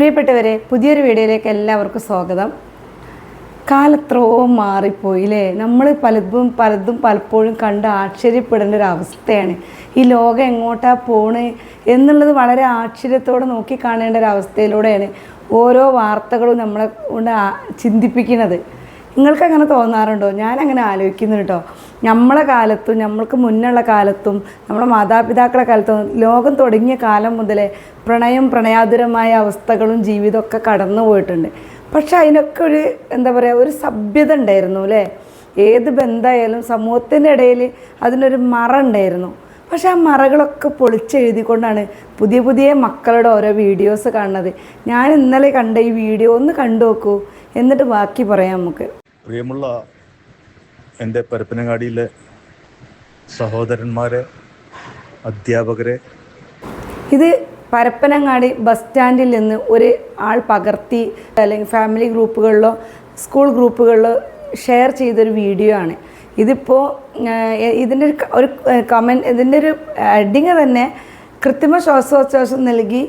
പ്രിയപ്പെട്ടവരെ പുതിയൊരു വീഡിയോയിലേക്ക് എല്ലാവർക്കും സ്വാഗതം. കാലത്രോ മാറിപ്പോയി അല്ലേ നമ്മൾ പലതും പലതും പലപ്പോഴും കണ്ട് ആശ്ചര്യപ്പെടേണ്ട ഒരു അവസ്ഥയാണ്. ഈ ലോകം എങ്ങോട്ടാ പോണേ എന്നുള്ളത് വളരെ ആശ്ചര്യത്തോടെ നോക്കി കാണേണ്ട ഒരു അവസ്ഥയിലൂടെയാണ് ഓരോ വാർത്തകളും നമ്മളെ കൊണ്ട് ചിന്തിപ്പിക്കുന്നത്. നിങ്ങൾക്ക് അങ്ങനെ തോന്നാറുണ്ടോ? ഞാൻ അങ്ങനെ ആലോചിക്കുന്നു കേട്ടോ നമ്മളെ കാലത്തും നമ്മൾക്ക് മുന്നുള്ള കാലത്തും നമ്മുടെ മാതാപിതാക്കളെ കാലത്തും ലോകം തുടങ്ങിയ കാലം മുതലേ പ്രണയം പ്രണയാതുരമായ അവസ്ഥകളും ജീവിതമൊക്കെ കടന്നു പോയിട്ടുണ്ട്. പക്ഷെ അതിനൊക്കെ ഒരു എന്താ പറയുക ഒരു സഭ്യത ഉണ്ടായിരുന്നു അല്ലേ? ഏത് ബന്ധമായാലും സമൂഹത്തിന്റെ ഇടയിൽ അതിനൊരു മറ ഉണ്ടായിരുന്നു. പക്ഷെ ആ മറകളൊക്കെ പൊളിച്ചെഴുതിക്കൊണ്ടാണ് പുതിയ പുതിയ മക്കളുടെ ഓരോ വീഡിയോസ് കാണുന്നത്. ഞാൻ ഇന്നലെ കണ്ട ഈ വീഡിയോ ഒന്ന് കണ്ടു നോക്കൂ. എന്നിട്ട് ബാക്കി പറയാം നമുക്ക്. പ്രിയമുള്ള എന്റെ പരപ്പനങ്ങാടിയിലെ സഹോദരന്മാരെ അധ്യാപകരെ. ഇത് പരപ്പനങ്ങാടി ബസ് സ്റ്റാൻഡിൽ നിന്ന് ഒരു ആൾ പകർത്തി അല്ലെങ്കിൽ ഫാമിലി ഗ്രൂപ്പുകളിലോ സ്കൂൾ ഗ്രൂപ്പുകളിലോ ഷെയർ ചെയ്തൊരു വീഡിയോ ആണ്. ഇതിപ്പോൾ ഇതിന്റെ ഒരു കമന്റ് ഇതിന്റെ ഒരു ഹെഡിങ് തന്നെ കൃത്രിമ ശ്വാസോച്ഛ്വാസം നൽകി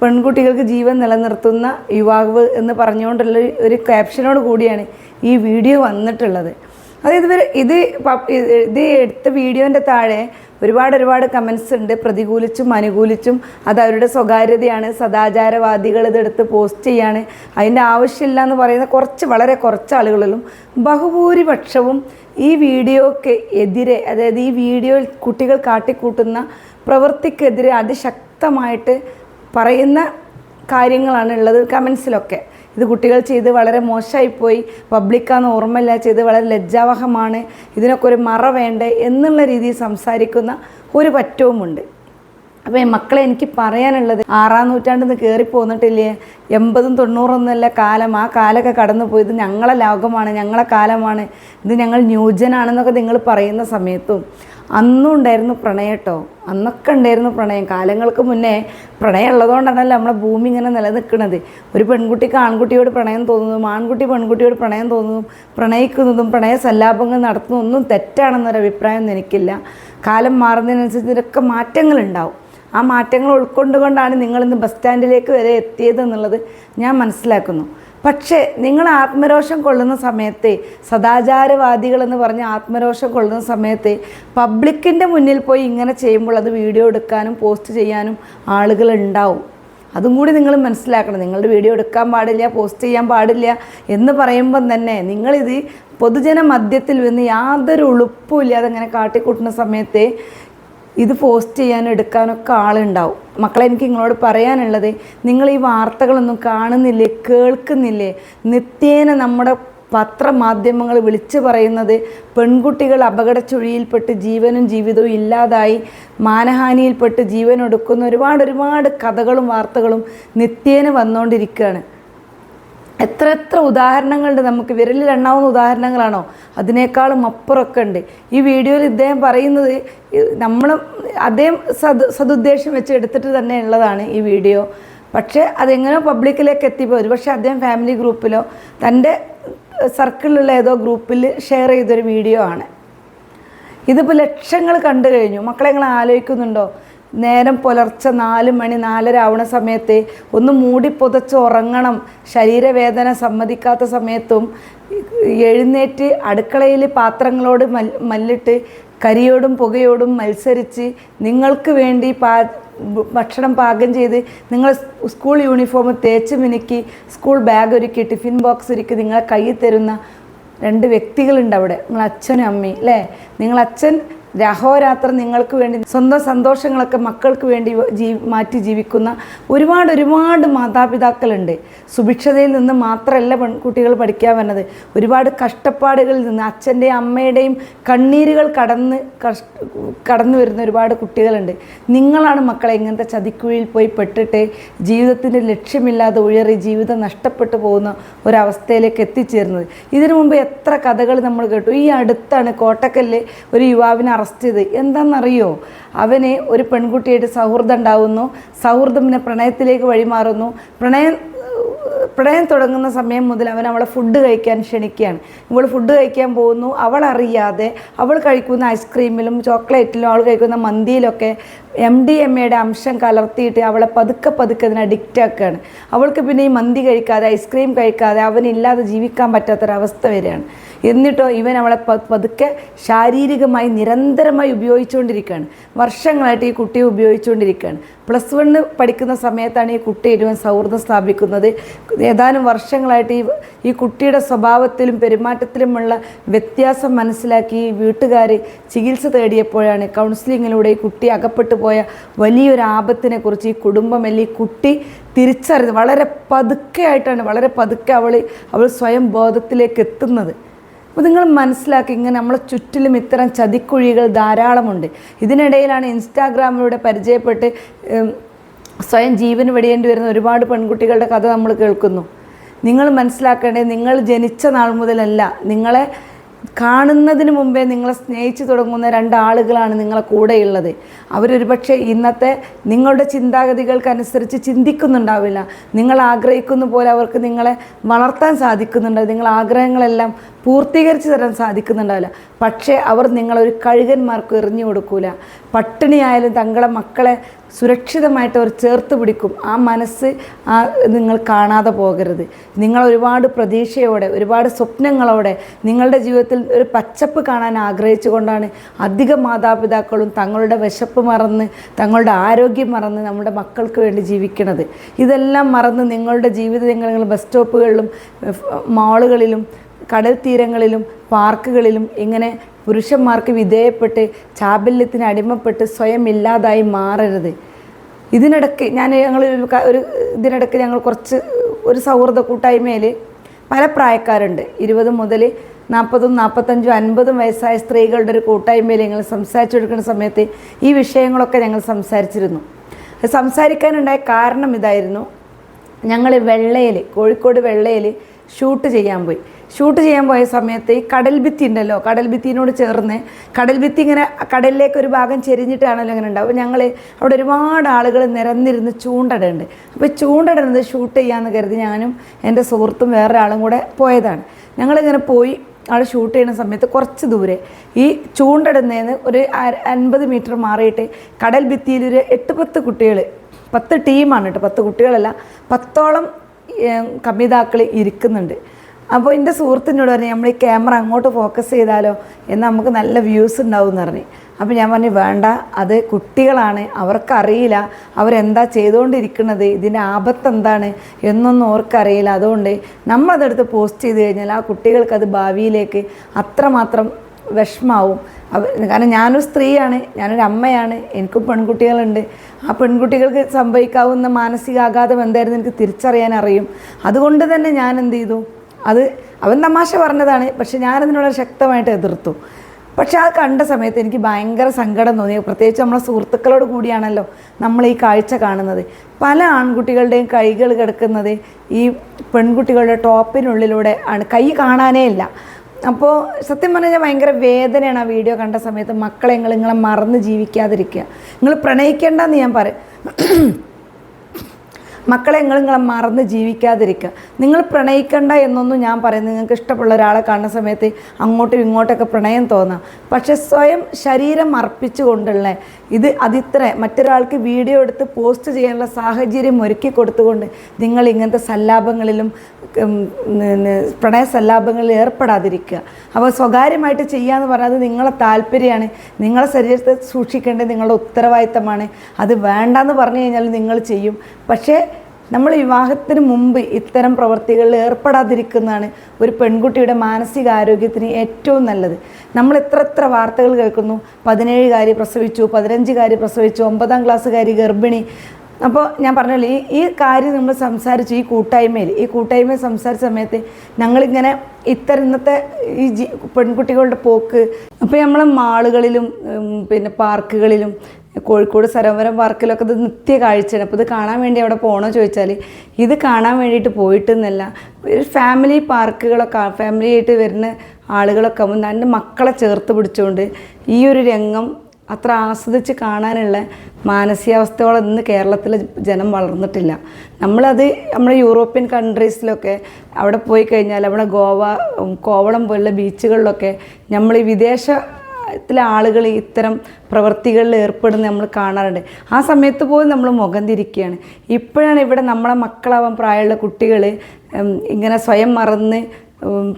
പെൺകുട്ടികൾക്ക് ജീവൻ നിലനിർത്തുന്ന യുവാവ് എന്ന് പറഞ്ഞുകൊണ്ടുള്ള ഒരു ക്യാപ്ഷനോട് കൂടിയാണ് ഈ വീഡിയോ വന്നിട്ടുള്ളത്. അത് ഇതുവരെ ഇത് ഇത് എടുത്ത വീഡിയോന്റെ താഴെ ഒരുപാട് ഒരുപാട് കമൻസ് ഉണ്ട്. പ്രതികൂലിച്ചും അനുകൂലിച്ചും അത് അവരുടെ സ്വകാര്യതയാണ്. സദാചാരവാദികൾ ഇതെടുത്ത് പോസ്റ്റ് ചെയ്യാണ്. അതിന്റെ ആവശ്യമില്ല എന്ന് പറയുന്ന കുറച്ച് വളരെ കുറച്ച് ആളുകളിലും ബഹുഭൂരിപക്ഷവും ഈ വീഡിയോക്ക് എതിരെ അതായത് ഈ വീഡിയോയിൽ കുട്ടികൾ കാട്ടിക്കൂട്ടുന്ന പ്രവൃത്തിക്കെതിരെ അതിശക്തമായിട്ട് പറയുന്ന കാര്യങ്ങളാണ് ഉള്ളത് കമൻസിലൊക്കെ ഇത് കുട്ടികൾ ചെയ്ത് വളരെ മോശമായിപ്പോയി. പബ്ലിക്കാന്ന് ഓർമ്മയില്ല. ചെയ്ത് വളരെ ലജ്ജാവഹമാണ്. ഇതിനൊക്കെ ഒരു മറ വേണ്ടേ എന്നുള്ള രീതിയിൽ സംസാരിക്കുന്ന ഒരു പറ്റവുമുണ്ട്. അപ്പോൾ മക്കളെ എനിക്ക് പറയാനുള്ളത് ആറാം നൂറ്റാണ്ടിൽ നിന്ന് കയറി പോന്നിട്ടില്ലേ? എൺപതും തൊണ്ണൂറൊന്നുമല്ല കാലം. ആ കാലമൊക്കെ കടന്നു പോയത് ഞങ്ങളെ ലോകമാണ് ഞങ്ങളെ കാലമാണ്. ഇത് ഞങ്ങൾ ന്യൂജനാണെന്നൊക്കെ നിങ്ങൾ പറയുന്ന സമയത്തും അന്നും ഉണ്ടായിരുന്നു പ്രണയം കേട്ടോ അന്നൊക്കെ ഉണ്ടായിരുന്നു പ്രണയം. കാലങ്ങൾക്ക് മുന്നേ പ്രണയം ഉള്ളതുകൊണ്ടാണല്ലോ നമ്മളെ ഭൂമി ഇങ്ങനെ നിലനിൽക്കുന്നത്. ഒരു പെൺകുട്ടിക്ക് ആൺകുട്ടിയോട് പ്രണയം തോന്നുന്നതും ആൺകുട്ടി പെൺകുട്ടിയോട് പ്രണയം തോന്നുന്നതും പ്രണയിക്കുന്നതും പ്രണയ സല്ലാപങ്ങൾ നടത്തുന്നതൊന്നും തെറ്റാണെന്നൊരു അഭിപ്രായം എനിക്കില്ല. കാലം മാറുന്നതിനനുസരിച്ച് ഇതിലൊക്കെ മാറ്റങ്ങളുണ്ടാവും ആ മാറ്റങ്ങൾ ഉൾക്കൊണ്ടുകൊണ്ടാണ് നിങ്ങളിന്ന് ബസ് സ്റ്റാൻഡിലേക്ക് വരെ എത്തിയത് എന്നുള്ളത് ഞാൻ മനസ്സിലാക്കുന്നു. പക്ഷേ നിങ്ങൾ ആത്മരോഷം കൊള്ളുന്ന സമയത്ത് സദാചാരവാദികൾ എന്ന് പറഞ്ഞ് ആത്മരോഷം കൊള്ളുന്ന സമയത്ത് പബ്ലിക്കിന്റെ മുന്നിൽ പോയി ഇങ്ങനെ ചെയ്യുമ്പോൾ അത് വീഡിയോ എടുക്കാനും പോസ്റ്റ് ചെയ്യാനും ആളുകൾ ഉണ്ടാവും. അതും കൂടി നിങ്ങൾ മനസ്സിലാക്കണം. നിങ്ങളുടെ വീഡിയോ എടുക്കാൻ പാടില്ല പോസ്റ്റ് ചെയ്യാൻ പാടില്ല എന്ന് പറയുമ്പം തന്നെ നിങ്ങളിത് പൊതുജന മധ്യത്തിൽ നിന്ന് യാതൊരു ഉളുപ്പും ഇല്ലാതെ ഇങ്ങനെ കാട്ടിക്കൂട്ടുന്ന സമയത്ത് ഇത് പോസ്റ്റ് ചെയ്യാനും എടുക്കാനൊക്കെ ആളുണ്ടാവും. മക്കളെ എനിക്ക് നിങ്ങളോട് പറയാനുള്ളത് നിങ്ങൾ ഈ വാർത്തകളൊന്നും കാണുന്നില്ലേ കേൾക്കുന്നില്ലേ? നിത്യേന നമ്മുടെ പത്രമാധ്യമങ്ങൾ വിളിച്ചു പറയുന്നത് പെൺകുട്ടികൾ അപകട ചുഴിയിൽപ്പെട്ട് ജീവനും ജീവിതവും ഇല്ലാതായി മാനഹാനിയിൽപ്പെട്ട് ജീവൻ ഒടുക്കുന്ന ഒരുപാട് ഒരുപാട് കഥകളും വാർത്തകളും നിത്യേന വന്നുകൊണ്ടിരിക്കുകയാണ്. എത്ര എത്ര ഉദാഹരണങ്ങളുണ്ട്. നമുക്ക് വിരലിൽ എണ്ണാവുന്ന ഉദാഹരണങ്ങളാണോ? അതിനേക്കാളും അപ്പുറമൊക്കെ ഉണ്ട് ഈ വീഡിയോയിൽ ഇദ്ദേഹം പറയുന്നത് നമ്മൾ അദ്ദേഹം സദ് സതുദ്ദേശം വെച്ച് എടുത്തിട്ട് തന്നെ ഉള്ളതാണ് ഈ വീഡിയോ. പക്ഷേ അതെങ്ങനെയോ പബ്ലിക്കിലേക്ക് എത്തിപ്പോയി. ഒരുപക്ഷെ അദ്ദേഹം ഫാമിലി ഗ്രൂപ്പിലോ തന്റെ സർക്കിളിലുള്ള ഏതോ ഗ്രൂപ്പിൽ ഷെയർ ചെയ്തൊരു വീഡിയോ ആണ്. ഇതിപ്പോൾ ലക്ഷങ്ങൾ കണ്ടു കഴിഞ്ഞു. മക്കളെ നിങ്ങൾ ആലോചിക്കുന്നുണ്ടോ? നേരം പുലർച്ചെ നാല് മണി നാലര ആവണ സമയത്ത് ഒന്ന് മൂടി പുതച്ച് ഉറങ്ങണം. ശരീരവേദന സമ്മതിക്കാത്ത സമയത്തും എഴുന്നേറ്റ് അടുക്കളയിൽ പാത്രങ്ങളോട് മല്ലിട്ട് കരിയോടും പുകയോടും മത്സരിച്ച് നിങ്ങൾക്ക് വേണ്ടി പാ ഭക്ഷണം പാകം ചെയ്ത് നിങ്ങൾ സ്കൂൾ യൂണിഫോം തേച്ച് മിനുക്കി സ്കൂൾ ബാഗ് ഒരുക്കി ടിഫിൻ ബോക്സ് ഒരുക്കി നിങ്ങളെ കയ്യിൽ തരുന്ന രണ്ട് വ്യക്തികളുണ്ട് അവിടെ. നിങ്ങളച്ഛനും അമ്മയും അല്ലേ? നിങ്ങൾ അച്ഛൻ രാഹോരാത്രം നിങ്ങൾക്ക് വേണ്ടി സ്വന്തം സന്തോഷങ്ങളൊക്കെ മക്കൾക്ക് വേണ്ടി ജീ മാറ്റി ജീവിക്കുന്ന ഒരുപാട് ഒരുപാട് മാതാപിതാക്കളുണ്ട്. സുഭിക്ഷതയിൽ നിന്ന് മാത്രമല്ല പെൺകുട്ടികൾ പഠിക്കാൻ വന്നത്. ഒരുപാട് കഷ്ടപ്പാടുകളിൽ നിന്ന് അച്ഛന്റെയും അമ്മയുടെയും കണ്ണീരുകൾ കടന്ന് കടന്നു വരുന്ന ഒരുപാട് കുട്ടികളുണ്ട്. നിങ്ങളാണ് മക്കളെ ഇങ്ങനത്തെ ചതിക്കുഴിയിൽ പോയി പെട്ടിട്ട് ജീവിതത്തിന്റെ ലക്ഷ്യമില്ലാതെ ഉയറി ജീവിതം നഷ്ടപ്പെട്ടു പോകുന്ന ഒരവസ്ഥയിലേക്ക് എത്തിച്ചേരുന്നത് ഇതിനു മുമ്പ് എത്ര കഥകൾ നമ്മൾ കേട്ടു. ഈ അടുത്താണ് കോട്ടക്കല്ല് ഒരു യുവാവിനെ അറസ്റ്റ് ചെയ്ത്. എന്താണെന്നറിയോ? അവന് ഒരു പെൺകുട്ടിയായിട്ട് സൗഹൃദം ഉണ്ടാവുന്നു. സൗഹൃദം പിന്നെ പ്രണയത്തിലേക്ക് വഴിമാറുന്നു. പ്രണയം പ്രണയം തുടങ്ങുന്ന സമയം മുതൽ അവൻ അവളെ ഫുഡ് കഴിക്കാൻ ക്ഷണിക്കുകയാണ്. ഇവൾ ഫുഡ് കഴിക്കാൻ പോകുന്നു. അവൾ അറിയാതെ അവൾ കഴിക്കുന്ന ഐസ്ക്രീമിലും ചോക്ലേറ്റിലും അവൾ കഴിക്കുന്ന മന്തിയിലൊക്കെ എം ഡി എം എയുടെ അംശം കലർത്തിയിട്ട് അവളെ പതുക്കെ പതുക്കെ അതിന് അഡിക്റ്റ് ആക്കുകയാണ്. അവൾക്ക് പിന്നെ ഈ മന്തി കഴിക്കാതെ ഐസ്ക്രീം കഴിക്കാതെ അവനില്ലാതെ ജീവിക്കാൻ പറ്റാത്തൊരവസ്ഥ വരികയാണ്. എന്നിട്ടോ ഇവൻ അവളെ പതുക്കെ ശാരീരികമായി നിരന്തരമായി ഉപയോഗിച്ചുകൊണ്ടിരിക്കുകയാണ്. വർഷങ്ങളായിട്ട് ഈ കുട്ടിയെ ഉപയോഗിച്ചുകൊണ്ടിരിക്കുകയാണ്. പ്ലസ് വണ്ണ് പഠിക്കുന്ന സമയത്താണ് ഈ കുട്ടി ഇരുവൻ സൗഹൃദം സ്ഥാപിക്കുന്നത്. ഏതാനും വർഷങ്ങളായിട്ട് ഈ ഈ കുട്ടിയുടെ സ്വഭാവത്തിലും പെരുമാറ്റത്തിലുമുള്ള വ്യത്യാസം മനസ്സിലാക്കി വീട്ടുകാർ ചികിത്സ തേടിയപ്പോഴാണ് കൗൺസിലിങ്ങിലൂടെ ഈ കുട്ടി അകപ്പെട്ടു പോയ വലിയൊരു ആപത്തിനെ കുറിച്ച് ഈ കുടുംബം അല്ലെങ്കിൽ ഈ കുട്ടി തിരിച്ചറിഞ്ഞത്. വളരെ പതുക്കെ ആയിട്ടാണ് വളരെ പതുക്കെ അവൾ അവൾ സ്വയം ബോധത്തിലേക്ക് എത്തുന്നത്. അപ്പോൾ നിങ്ങൾ മനസ്സിലാക്കി ഇങ്ങനെ നമ്മളെ ചുറ്റിലും ഇത്തരം ചതിക്കുഴികൾ ധാരാളമുണ്ട്. ഇതിനിടയിലാണ് ഇൻസ്റ്റാഗ്രാമിലൂടെ പരിചയപ്പെട്ട് സ്വയം ജീവന് വെടിയേണ്ടി വരുന്ന ഒരുപാട് പെൺകുട്ടികളുടെ കഥ നമ്മൾ കേൾക്കുന്നു. നിങ്ങൾ മനസ്സിലാക്കേണ്ടത് നിങ്ങൾ ജനിച്ച നാൾ മുതലല്ല നിങ്ങളെ കാണുന്നതിന് മുമ്പേ നിങ്ങളെ സ്നേഹിച്ചു തുടങ്ങുന്ന രണ്ടാളുകളാണ് നിങ്ങളെ കൂടെയുള്ളത്. അവരൊരു പക്ഷേ ഇന്നത്തെ നിങ്ങളുടെ ചിന്താഗതികൾക്കനുസരിച്ച് ചിന്തിക്കുന്നുണ്ടാവില്ല. നിങ്ങൾ ആഗ്രഹിക്കുന്ന പോലെ അവർക്ക് നിങ്ങളെ വളർത്താൻ സാധിക്കുന്നുണ്ട് നിങ്ങൾ ആഗ്രഹങ്ങളെല്ലാം പൂർത്തീകരിച്ച് തരാൻ സാധിക്കുന്നുണ്ടാവില്ല. പക്ഷേ അവർ നിങ്ങളൊരു കഴുകന്മാർക്ക് എറിഞ്ഞു കൊടുക്കൂല. പട്ടിണിയായാലും തങ്ങളെ മക്കളെ സുരക്ഷിതമായിട്ട് അവർ ചേർത്ത് പിടിക്കും. ആ മനസ്സ് ആ നിങ്ങൾ കാണാതെ പോകരുത്. നിങ്ങൾ ഒരുപാട് പ്രതീക്ഷയോടെ ഒരുപാട് സ്വപ്നങ്ങളോടെ നിങ്ങളുടെ ജീവിതത്തിൽ ഒരു പച്ചപ്പ് കാണാൻ ആഗ്രഹിച്ചുകൊണ്ടാണ് അധിക മാതാപിതാക്കളും തങ്ങളുടെ വിശപ്പ് മറന്ന് തങ്ങളുടെ ആരോഗ്യം മറന്ന് നമ്മുടെ മക്കൾക്ക് വേണ്ടി ജീവിക്കുന്നത്. ഇതെല്ലാം മറന്ന് നിങ്ങളുടെ ജീവിത നിങ്ങൾ ബസ് സ്റ്റോപ്പുകളിലും മാളുകളിലും കടൽ തീരങ്ങളിലും പാർക്കുകളിലും ഇങ്ങനെ പുരുഷന്മാർക്ക് വിധേയപ്പെട്ട് ചാബല്യത്തിന് അടിമപ്പെട്ട് സ്വയം ഇല്ലാതായി മാറരുത്. ഇതിനിടയ്ക്ക് ഞാൻ ഞങ്ങൾ ഒരു ഇതിനിടയ്ക്ക് ഞങ്ങൾ കുറച്ച് ഒരു സൗഹൃദ കൂട്ടായ്മയിൽ പല പ്രായക്കാരുണ്ട്. ഇരുപത് മുതൽ നാൽപ്പതും നാൽപ്പത്തഞ്ചും അൻപതും വയസ്സായ സ്ത്രീകളുടെ ഒരു കൂട്ടായ്മയിൽ ഞങ്ങൾ സംസാരിച്ചെടുക്കുന്ന സമയത്ത് ഈ വിഷയങ്ങളൊക്കെ ഞങ്ങൾ സംസാരിച്ചിരുന്നു. സംസാരിക്കാനുണ്ടായ കാരണം ഇതായിരുന്നു. ഞങ്ങൾ വെള്ളയിൽ കോഴിക്കോട് വെള്ളയിൽ ഷൂട്ട് ചെയ്യാൻ പോയി. ഷൂട്ട് ചെയ്യാൻ പോയ സമയത്ത് ഈ കടൽ ഭിത്തി ഉണ്ടല്ലോ കടൽ ഭിത്തിനോട് ചേർന്ന് കടൽ ഭിത്തി ഇങ്ങനെ കടലിലേക്ക് ഒരു ഭാഗം ചെരിഞ്ഞിട്ടാണല്ലോ ഇങ്ങനെ ഉണ്ടാവും ഞങ്ങൾ അവിടെ ഒരുപാട് ആളുകൾ നിരന്നിരുന്ന് ചൂണ്ടടുണ്ട്. അപ്പോൾ ചൂണ്ടടുന്നത് ഷൂട്ട് ചെയ്യാമെന്ന് കരുതി ഞാനും എന്റെ സുഹൃത്തും വേറൊരാളും കൂടെ പോയതാണ്. ഞങ്ങളിങ്ങനെ പോയി അവിടെ ഷൂട്ട് ചെയ്യുന്ന സമയത്ത് കുറച്ച് ദൂരെ ഈ ചൂണ്ടടുന്നതിന് ഒരു അൻപത് മീറ്റർ മാറിയിട്ട് കടൽ ഭിത്തിയിൽ ഒരു എട്ട് പത്ത് കുട്ടികൾ പത്ത് ടീമാണ് കേട്ടോ പത്ത് കുട്ടികളല്ല പത്തോളം കമിതാക്കൾ ഇരിക്കുന്നുണ്ട്. അപ്പോൾ എന്റെ സുഹൃത്തിനോട് പറഞ്ഞു നമ്മൾ ഈ ക്യാമറ അങ്ങോട്ട് ഫോക്കസ് ചെയ്താലോ? എന്ന് നമുക്ക് നല്ല വ്യൂസ് ഉണ്ടാവും എന്ന് പറഞ്ഞു. അപ്പോൾ ഞാൻ പറഞ്ഞു വേണ്ട അത് കുട്ടികളാണ് അവർക്കറിയില്ല അവരെന്താ ചെയ്തുകൊണ്ടിരിക്കുന്നത് ഇതിന്റെ ആപത്ത് എന്താണ് എന്നൊന്നും അവർക്കറിയില്ല. അതുകൊണ്ട് നമ്മളതെടുത്ത് പോസ്റ്റ് ചെയ്ത് കഴിഞ്ഞാൽ ആ കുട്ടികൾക്ക് അത് ഭാവിയിലേക്ക് അത്രമാത്രം വിഷമാവും. കാരണം ഞാനൊരു സ്ത്രീയാണ് ഞാനൊരു അമ്മയാണ് എനിക്കും പെൺകുട്ടികളുണ്ട്. ആ പെൺകുട്ടികൾക്ക് സംഭവിക്കാവുന്ന മാനസികാഘാതം എന്തായിരുന്നു എനിക്ക് തിരിച്ചറിയാൻ അറിയും. അതുകൊണ്ട് തന്നെ ഞാൻ എന്ത് ചെയ്തു? അത് അവൻ തമാശ പറഞ്ഞതാണ് പക്ഷെ ഞാനതിനോട് ശക്തമായിട്ട് എതിർത്തു. പക്ഷെ ആ കണ്ട സമയത്ത് എനിക്ക് ഭയങ്കര സങ്കടം തോന്നി. പ്രത്യേകിച്ച് നമ്മളെ സുഹൃത്തുക്കളോട് കൂടിയാണല്ലോ നമ്മൾ ഈ കാഴ്ച കാണുന്നത്. പല ആൺകുട്ടികളുടെയും കൈകൾ കിടക്കുന്നത് ഈ പെൺകുട്ടികളുടെ ടോപ്പിനുള്ളിലൂടെ ആണ്. കൈ കാണാനേ ഇല്ല. അപ്പോൾ സത്യം പറഞ്ഞാൽ ഭയങ്കര വേദനയാണ് ആ വീഡിയോ കണ്ട സമയത്ത് മക്കളെ നിങ്ങളെ മറന്ന് ജീവിക്കാതിരിക്കുക. നിങ്ങൾ പ്രണയിക്കേണ്ടെന്ന് ഞാൻ പറയും മക്കളെ നിങ്ങൾ നിങ്ങളെ മറന്ന് ജീവിക്കാതിരിക്കുക. നിങ്ങൾ പ്രണയിക്കണ്ട എന്നൊന്നും ഞാൻ പറയുന്നത് നിങ്ങൾക്ക് ഇഷ്ടമുള്ള ഒരാളെ കാണുന്ന സമയത്ത് അങ്ങോട്ടും ഇങ്ങോട്ടൊക്കെ പ്രണയം തോന്നാം. പക്ഷെ സ്വയം ശരീരം അർപ്പിച്ചുകൊണ്ടുള്ള ഇത് അതിത്ര മറ്റൊരാൾക്ക് വീഡിയോ എടുത്ത് പോസ്റ്റ് ചെയ്യാനുള്ള സാഹചര്യം ഒരുക്കി കൊടുത്തുകൊണ്ട് നിങ്ങൾ ഇങ്ങനത്തെ സല്ലാപങ്ങളിലും പ്രണയ സല്ലാപങ്ങളിൽ ഏർപ്പെടാതിരിക്കുക. അപ്പോൾ സ്വകാര്യമായിട്ട് ചെയ്യാന്ന് പറയുന്നത് നിങ്ങളെ താല്പര്യമാണ് നിങ്ങളെ ശരീരത്തെ സൂക്ഷിക്കേണ്ടത് നിങ്ങളുടെ ഉത്തരവാദിത്തമാണ്. അത് വേണ്ടെന്ന് പറഞ്ഞു കഴിഞ്ഞാൽ നിങ്ങൾ ചെയ്യും. പക്ഷേ നമ്മൾ വിവാഹത്തിന് മുമ്പ് ഇത്തരം പ്രവർത്തികളിൽ ഏർപ്പെടാതിരിക്കുന്നതാണ് ഒരു പെൺകുട്ടിയുടെ മാനസികാരോഗ്യത്തിന് ഏറ്റവും നല്ലത്. നമ്മൾ എത്ര എത്ര വാർത്തകൾ കേൾക്കുന്നു. പതിനേഴുകാരി പ്രസവിച്ചു പതിനഞ്ചുകാരി പ്രസവിച്ചു ഒമ്പതാം ക്ലാസ്സുകാരി ഗർഭിണി. അപ്പോൾ ഞാൻ പറഞ്ഞല്ലോ ഈ ഈ കാര്യം നമ്മൾ സംസാരിച്ചു ഈ കൂട്ടായ്മയിൽ. ഈ കൂട്ടായ്മയിൽ സംസാരിച്ച സമയത്ത് ഞങ്ങളിങ്ങനെ ഇത്തരം ഇന്നത്തെ ഈ ജി പെൺകുട്ടികളുടെ പോക്ക്. അപ്പോൾ നമ്മളെ മാളുകളിലും പിന്നെ പാർക്കുകളിലും കോഴിക്കോട് സരോവരം പാർക്കിലൊക്കെ ഇത് നിത്യ കാഴ്ചയാണ്. അപ്പോൾ ഇത് കാണാൻ വേണ്ടി അവിടെ പോകണോ ചോദിച്ചാൽ ഇത് കാണാൻ വേണ്ടിയിട്ട് പോയിട്ടെന്നല്ല. ഒരു ഫാമിലി പാർക്കുകളൊക്കെ ഫാമിലി ആയിട്ട് വരുന്ന ആളുകളൊക്കെ ആകുമ്പോൾ എന്റെ മക്കളെ ചേർത്ത് പിടിച്ചുകൊണ്ട് ഈ ഒരു രംഗം അത്ര ആസ്വദിച്ച് കാണാനുള്ള മാനസികാവസ്ഥയോളം ഇന്ന് കേരളത്തിലെ ജനം വളർന്നിട്ടില്ല. നമ്മളത് നമ്മുടെ യൂറോപ്യൻ കൺട്രീസിലൊക്കെ അവിടെ പോയി കഴിഞ്ഞാൽ അവിടെ ഗോവ കോവളം പോലുള്ള ബീച്ചുകളിലൊക്കെ നമ്മൾ ഈ വിദേശ ത്തിലെ ആളുകൾ ഇത്തരം പ്രവൃത്തികളിൽ ഏർപ്പെടുന്ന നമ്മൾ കാണാറുണ്ട്. ആ സമയത്ത് പോലും നമ്മൾ മുഖം തിരിക്കുകയാണ്. ഇപ്പോഴാണ് ഇവിടെ നമ്മളെ മക്കളാവാൻ പ്രായമുള്ള കുട്ടികൾ ഇങ്ങനെ സ്വയം മറന്ന്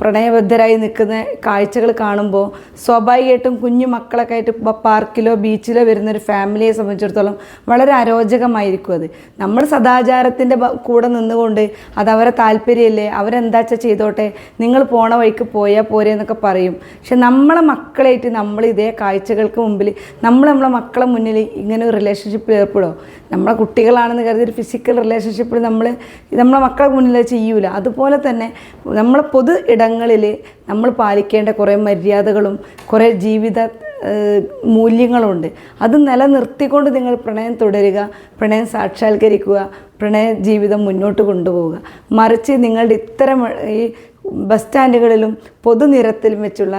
പ്രണയബദ്ധരായി നിൽക്കുന്ന കാഴ്ചകൾ കാണുമ്പോൾ സ്വാഭാവികമായിട്ടും കുഞ്ഞു മക്കളൊക്കെ ആയിട്ട് പാർക്കിലോ ബീച്ചിലോ വരുന്ന ഒരു ഫാമിലിയെ സംബന്ധിച്ചിടത്തോളം വളരെ അരോചകമായിരിക്കും അത്. നമ്മൾ സദാചാരത്തിന്റെ കൂടെ നിന്നുകൊണ്ട് അത് അവരെ താല്പര്യമല്ലേ? അവരെന്താച്ചാ ചെയ്തോട്ടെ? നിങ്ങൾ പോണ വഴിക്ക് പോയാൽ പോരെ എന്നൊക്കെ പറയും. പക്ഷെ നമ്മളെ മക്കളായിട്ട് നമ്മൾ ഇതേ കാഴ്ചകൾക്ക് മുമ്പിൽ നമ്മൾ നമ്മളെ മക്കളെ മുന്നിൽ ഇങ്ങനെ ഒരു റിലേഷൻഷിപ്പിൽ ഏർപ്പെടുമോ നമ്മളെ കുട്ടികളാണെന്ന് കരുതി ഒരു ഫിസിക്കൽ റിലേഷൻഷിപ്പിൽ നമ്മൾ നമ്മളെ മക്കളെ മുന്നിൽ ചെയ്യൂല. അതുപോലെ തന്നെ നമ്മളെ പൊതു ഇടങ്ങളിൽ നമ്മൾ പാലിക്കേണ്ട കുറേ മര്യാദകളും കുറേ ജീവിത മൂല്യങ്ങളുണ്ട്. അത് നിലനിർത്തിക്കൊണ്ട് നിങ്ങൾ പ്രണയം തുടരുക പ്രണയം സാക്ഷാത്കരിക്കുക പ്രണയ ജീവിതം മുന്നോട്ട് കൊണ്ടുപോവുക. മറിച്ച് നിങ്ങളുടെ ഇത്തരം ഈ ബസ് സ്റ്റാൻഡുകളിലും പൊതുനിരത്തിലും വെച്ചുള്ള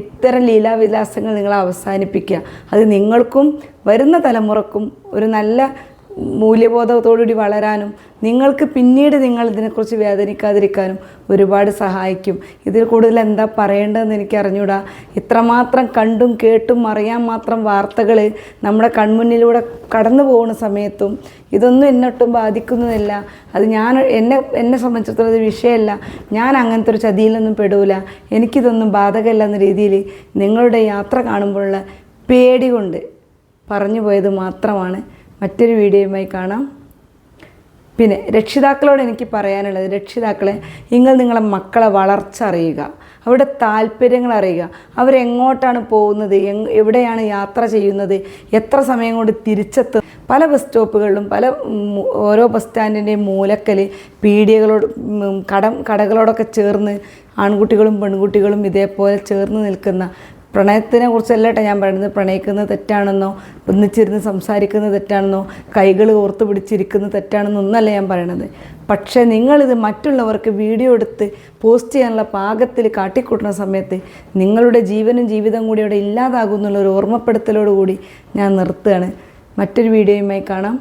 ഇത്തരം ലീലാവിലാസങ്ങൾ നിങ്ങൾ അവസാനിപ്പിക്കുക. അത് നിങ്ങൾക്കും വരുന്ന തലമുറക്കും ഒരു നല്ല മൂല്യബോധത്തോടുകൂടി വളരാനും നിങ്ങൾക്ക് പിന്നീട് നിങ്ങൾ ഇതിനെക്കുറിച്ച് വേദനിക്കാതിരിക്കാനും ഒരുപാട് സഹായിക്കും. ഇതിൽ കൂടുതൽ എന്താ പറയേണ്ടതെന്ന് എനിക്ക് അറിഞ്ഞൂടാ. ഇത്രമാത്രം കണ്ടും കേട്ടും അറിയാൻ മാത്രം വാർത്തകൾ നമ്മുടെ കൺമുന്നിലൂടെ കടന്നു പോകുന്ന സമയത്തും ഇതൊന്നും എന്നൊട്ടും ബാധിക്കുന്നതല്ല. അത് ഞാൻ എന്നെ എന്നെ സംബന്ധിച്ചിടത്തോളം ഇത് വിഷയമല്ല. ഞാൻ അങ്ങനത്തെ ഒരു ചതിയിലൊന്നും പെടൂല. എനിക്കിതൊന്നും ബാധകമല്ല എന്ന രീതിയിൽ നിങ്ങളുടെ യാത്ര കാണുമ്പോഴുള്ള പേടി കൊണ്ട് പറഞ്ഞു പോയത് മാത്രമാണ്. മറ്റൊരു വീഡിയോയുമായി കാണാം. പിന്നെ രക്ഷിതാക്കളോട് എനിക്ക് പറയാനുള്ളത് രക്ഷിതാക്കളെ നിങ്ങൾ നിങ്ങളെ മക്കളെ വളർച്ച അറിയുക അവരുടെ താല്പര്യങ്ങൾ അറിയുക അവരെങ്ങോട്ടാണ് പോകുന്നത് എവിടെയാണ് യാത്ര ചെയ്യുന്നത് എത്ര സമയം കൊണ്ട് തിരിച്ചെത്തും. പല ബസ് സ്റ്റോപ്പുകളിലും പല ഓരോ ബസ് സ്റ്റാൻഡിന്റെയും മൂലക്കൽ പീടികകളോട് കട കടം കടകളോടൊക്കെ ചേർന്ന് ആൺകുട്ടികളും പെൺകുട്ടികളും ഇതേപോലെ ചേർന്ന് നിൽക്കുന്ന പ്രണയത്തിനെ കുറിച്ചല്ല കേട്ടോ ഞാൻ പറയുന്നത്. പ്രണയിക്കുന്നത് തെറ്റാണെന്നോ ഒന്നിച്ചിരുന്ന് സംസാരിക്കുന്നത് തെറ്റാണെന്നോ കൈകൾ ഓർത്ത് പിടിച്ചിരിക്കുന്നത് തെറ്റാണെന്നോ ഒന്നല്ല ഞാൻ പറയണത്. പക്ഷേ നിങ്ങളിത് മറ്റുള്ളവർക്ക് വീഡിയോ എടുത്ത് പോസ്റ്റ് ചെയ്യാനുള്ള പാകത്തിൽ കാട്ടിക്കൂട്ടുന്ന സമയത്ത് നിങ്ങളുടെ ജീവനും ജീവിതം കൂടി അവിടെ ഇല്ലാതാകും എന്നുള്ളൊരു ഓർമ്മപ്പെടുത്തലോടുകൂടി ഞാൻ നിർത്തുകയാണ്. മറ്റൊരു വീഡിയോയുമായി കാണാം.